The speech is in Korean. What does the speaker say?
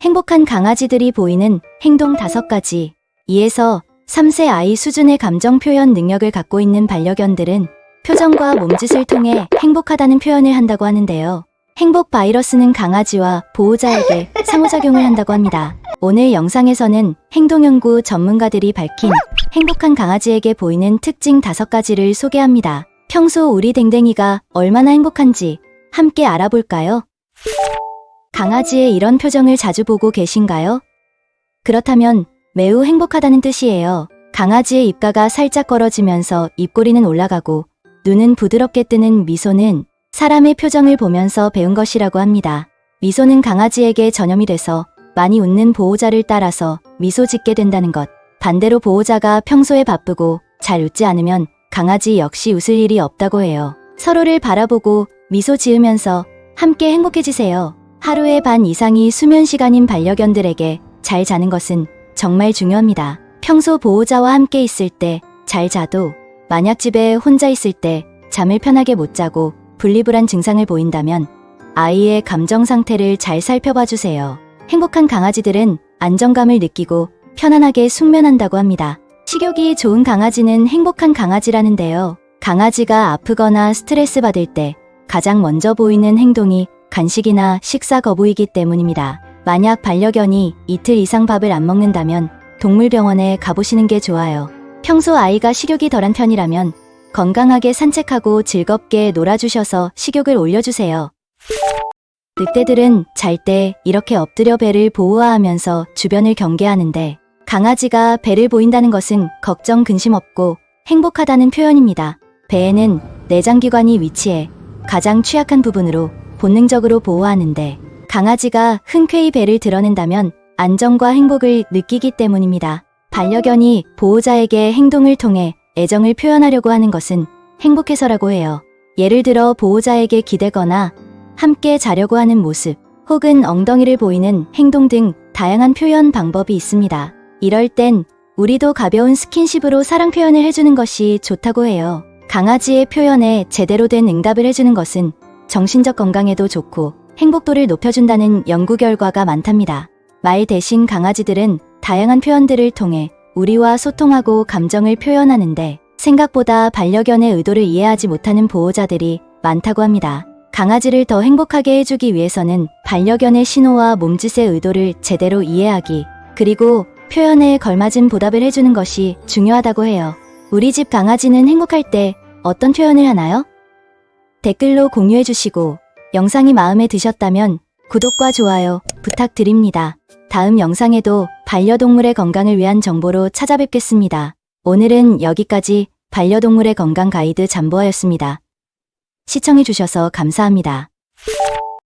행복한 강아지들이 보이는 행동 5가지. 2에서 3세 아이 수준의 감정 표현 능력을 갖고 있는 반려견들은 표정과 몸짓을 통해 행복하다는 표현을 한다고 하는데요. 행복 바이러스는 강아지와 보호자에게 상호작용을 한다고 합니다. 오늘 영상에서는 행동연구 전문가들이 밝힌 행복한 강아지에게 보이는 특징 5가지를 소개합니다. 평소 우리 댕댕이가 얼마나 행복한지 함께 알아볼까요? 강아지의 이런 표정을 자주 보고 계신가요? 그렇다면 매우 행복하다는 뜻이에요. 강아지의 입가가 살짝 걸어지면서 입꼬리는 올라가고 눈은 부드럽게 뜨는 미소는 사람의 표정을 보면서 배운 것이라고 합니다. 미소는 강아지에게 전염이 돼서 많이 웃는 보호자를 따라서 미소 짓게 된다는 것. 반대로 보호자가 평소에 바쁘고 잘 웃지 않으면 강아지 역시 웃을 일이 없다고 해요. 서로를 바라보고 미소 지으면서 함께 행복해지세요. 하루의 반 이상이 수면 시간인 반려견들에게 잘 자는 것은 정말 중요합니다. 평소 보호자와 함께 있을 때 잘 자도 만약 집에 혼자 있을 때 잠을 편하게 못 자고 분리불안 증상을 보인다면 아이의 감정 상태를 잘 살펴봐 주세요. 행복한 강아지들은 안정감을 느끼고 편안하게 숙면한다고 합니다. 식욕이 좋은 강아지는 행복한 강아지라는데요. 강아지가 아프거나 스트레스 받을 때 가장 먼저 보이는 행동이 간식이나 식사 거부이기 때문입니다. 만약 반려견이 이틀 이상 밥을 안 먹는다면 동물병원에 가보시는 게 좋아요. 평소 아이가 식욕이 덜한 편이라면 건강하게 산책하고 즐겁게 놀아주셔서 식욕을 올려주세요. 늑대들은 잘 때 이렇게 엎드려 배를 보호하면서 주변을 경계하는데 강아지가 배를 보인다는 것은 걱정 근심 없고 행복하다는 표현입니다. 배에는 내장기관이 위치해 가장 취약한 부분으로 본능적으로 보호하는데 강아지가 흔쾌히 배를 드러낸다면 안정과 행복을 느끼기 때문입니다. 반려견이 보호자에게 행동을 통해 애정을 표현하려고 하는 것은 행복해서라고 해요. 예를 들어 보호자에게 기대거나 함께 자려고 하는 모습, 혹은 엉덩이를 보이는 행동 등 다양한 표현 방법이 있습니다. 이럴 땐 우리도 가벼운 스킨십으로 사랑 표현을 해주는 것이 좋다고 해요. 강아지의 표현에 제대로 된 응답을 해주는 것은 정신적 건강에도 좋고 행복도를 높여준다는 연구 결과가 많답니다. 말 대신 강아지들은 다양한 표현들을 통해 우리와 소통하고 감정을 표현하는데 생각보다 반려견의 의도를 이해하지 못하는 보호자들이 많다고 합니다. 강아지를 더 행복하게 해주기 위해서는 반려견의 신호와 몸짓의 의도를 제대로 이해하기, 그리고 표현에 걸맞은 보답을 해주는 것이 중요하다고 해요. 우리 집 강아지는 행복할 때 어떤 표현을 하나요? 댓글로 공유해주시고, 영상이 마음에 드셨다면 구독과 좋아요 부탁드립니다. 다음 영상에도 반려동물의 건강을 위한 정보로 찾아뵙겠습니다. 오늘은 여기까지 반려동물의 건강 가이드 잠보아였습니다. 시청해주셔서 감사합니다.